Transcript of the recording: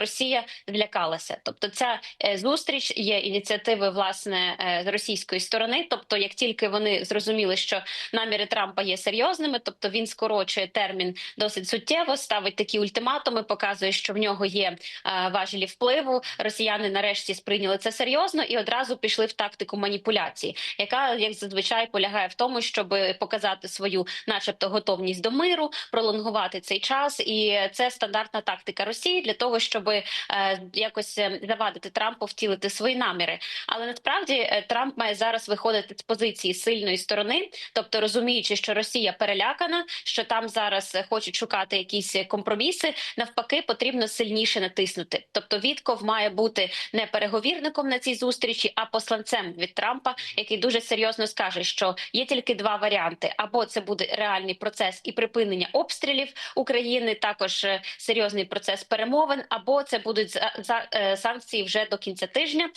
Росія злякалася. Тобто, ця е, зустріч є ініціативи власне е, російської сторони. Тобто, як тільки вони зрозуміли, що наміри Трампа є серйозними, тобто він скорочує термін досить суттєво, ставить такі ультиматуми, показує, що в нього є е, важелі впливу. Росіяни нарешті сприйняли це серйозно і одразу пішли в тактику маніпуляції, яка як зазвичай полягає в тому, щоб показати свою, начебто, готовність до миру, пролонгувати цей час, і це стандартна тактика Росії для того, щоб е, якось е, завадити Трампу втілити свої наміри. Але насправді е, Трамп має зараз виходити з позиції сильної сторони, тобто розуміючи, що Росія перелякана, що там зараз е, хочуть шукати якісь компроміси. Навпаки, потрібно сильніше натиснути. Тобто, Вітков має бути не переговірником на цій зустрічі, а посланцем від Трампа, який дуже серйозно скаже, що є тільки два варіанти: або це буде реальний процес і припинення обстрілів України, також серйозний процес перемовин, або це будуть за, за, е, санкції вже до кінця тижня.